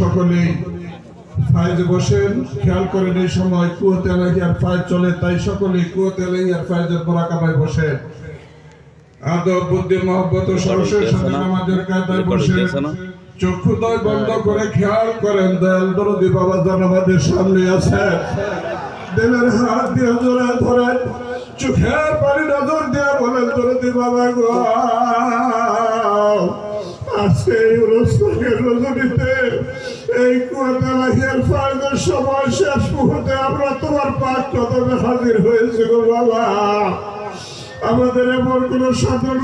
সকলেই ফাইজে বসেন খেয়াল করেন এই সময় কুয়াতে আর ফাইজ চলে তাই সকলেই কুয়াতে আর ফাইজের মোরাকাবায় বসেন। আদব বুদ্ধি মহব্বত সরসের সাথে নামাজের কায়দায় বসে চক্ষুদয় বন্ধ করে খেয়াল করেন দয়াল দরদি বাবা জান আমাদের সামনে আছে দিলের হাত দিয়ে জোরে ধরেন চোখের পানি নজর দিয়ে বলেন দরদি বাবা গো। আজকে এই অনুষ্ঠানের রজনীতে এই কুয়াতালাহিয়ার ফায়দার সময় শেষ মুহূর্তে আমরা তোমার পাক কদমে হাজির হয়েছে গো বাবা। আমাদের এমন কোন সাধন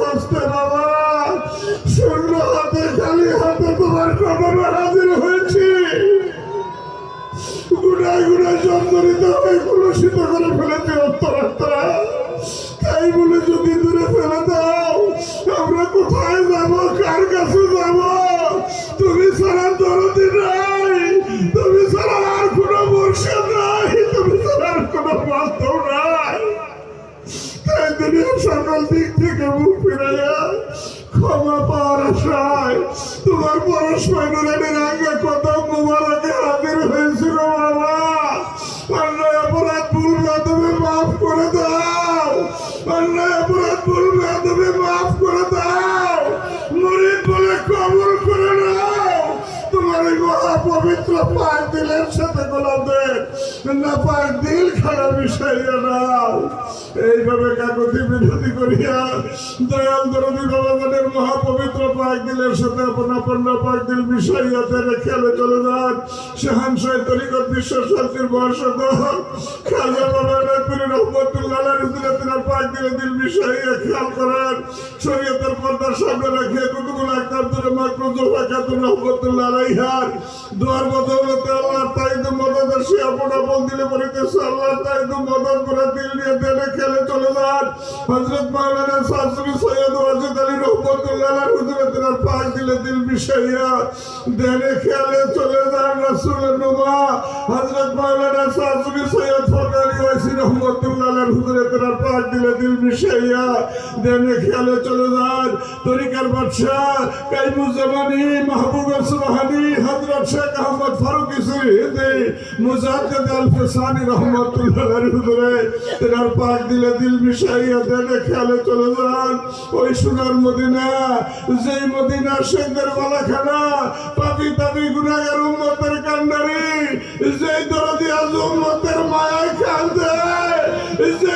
হস্তে বাবা। হাতে, খালি হাতে তোমার হাজির হয়েছি। হয়ে সকল দিক থেকে মুখ ফিরাইয়া ক্ষমা পাওয়ার আশায় তোমার পরস্পর নুরানের আগে কত তোমার এই মহা পবিত্র পাক দিলের সাথে গোলামদের না, পাক দিল খারাপ মিশাইয়া নাও। এইভাবে কাকতি বিনতি করিয়া দয়াল দরদি বাবাদের মহা পবিত্র পাক দিলের সাথে আপন আল্লাহ দিলে যান হযরত মাওলানা শাস্ত্রী সৈয়দ ওয়াজিদ আলী রহমতুল্লাহ আলাইহি হুজুরে তিনার পাক দিলে দিল মিশাইয়া দেনে খেলে চলে যান রাসূলের নুমা হযরত মাওলানা শাস্ত্রী সৈয়দ আলাইহি হুজুরে তিনার পাক দিলে দিল মিশাইয়া। দেনে খেলে চলে যান। তরিকার বাদশাহ কাইমুজ্জামানি মাহবুব সুবহানি, হযরত শেখ আহমদ ফারুক ইসরি মুজাদ্দিদ আল ফিসানি রহমাতুল্লাহ আলাইহি হুজুরে পাক দিলে দিল মিশাইয়া। দেনে খেলে চলে যান। ওই সোনার মদিনা, যেই মদিনা শেখদের বালাখানা পাপি, তাপি গুনাহগার উম্মতের কান্ডারি, যেই দরদি আজ কান্দে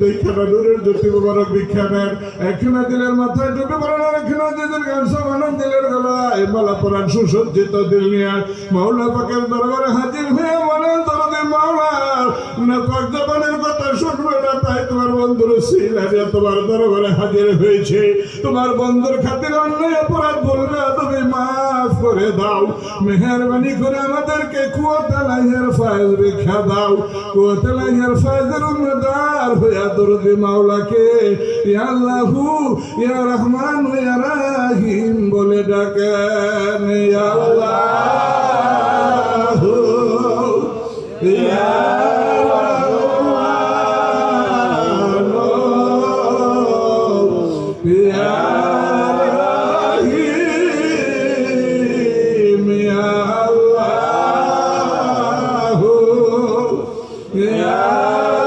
দরদি নবী জিদ্দাই খানা নূরের জ্যোতি মুবারক বিখ্যানের একখানা দিলের মাথায় ঢুকে পড়েন আর গলায়। মালা সুসজ্জিত দিল নিয়ে মাওলা পাকের দরবারে হাজির হয়ে বলেন দরদি মাওলা না পাক জবানের কথা শুনবে না তাই বন্ধুর সিলারিয়া তোমার দরবারে হাজির হয়েছে। তোমার বন্ধুর খাতির অন্যায় অপরাধ বলবে তুমি মাফ করে দাও। মেহরবানি করে আমাদেরকে কুয়াতালাইয়ের ফায়জ রেখা দাও। কুয়াতালাইয়ের ফায়জের উন্নদার হইয়া দরদি মাওলাকে, ইয়া আল্লাহু, ইয়া রহমান, ইয়া রাহিম বলে ডাকেন, ইয়া আল্লাহ। ইয়া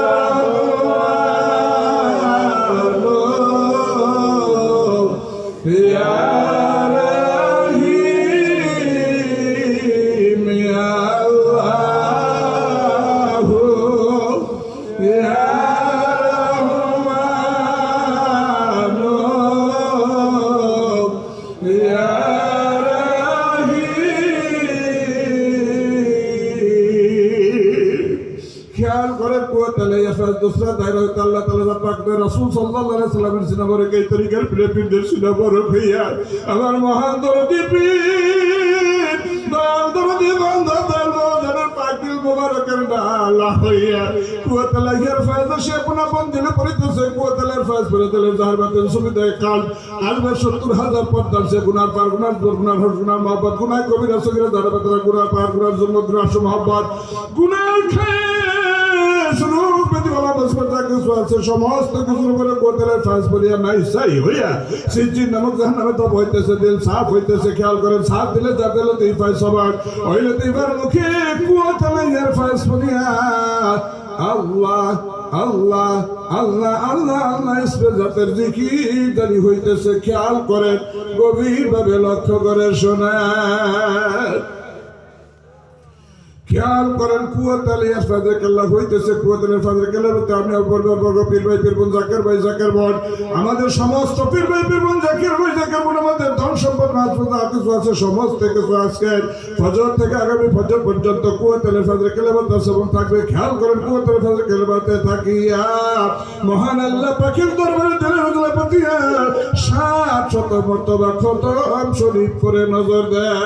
খেয়াল করে কুয়াতালে ইয়াফাজ দুসরা দায়রা হইতে আল্লাহ তাআলা পাক রাসূল আলাইহি সাল্লামের সিনাবরে সিনাবরে আমার মহান দরদি দরদি সুবিধায় জন্য খেয়ে নাই নামক হইতেছে হইতেছে, খেয়াল করেন, সাফ দিলে সবার আল্লাহ আল্লাহ আল্লাহ হইতেছে, খেয়াল গভীরভাবে লক্ষ্য করে শোনেন। খেয়াল করেন, কুয়াত আলী আসফাদের কেল্লা হইতেছে, কুয়াত আলী ফাদের কেল্লার মধ্যে আমি বর্গ বর্গ পীর ভাই, পীর বোন জাকের ভাই, জাকের বোন। আমাদের সমস্ত পীর ভাই, পীর বোন, জাকের ভাই, জাকের বোন, আমাদের ধন সম্পদ মাঝপথ আর কিছু আছে, সমস্ত কিছু আজকে ফজর থেকে আগামী ফজর পর্যন্ত কুয়াত আলী ফাদের কেল্লাবাদ দর্শন থাকবে। খেয়াল করেন, কুয়াত আলী ফাদের কেল্লাবাতে থাকিয়া মহান আল্লাহ পাখির দরবারে দিলে হজলা পাতিয়া, সাত শত মর্তবা খতম শরীফ করে নজর দেয়।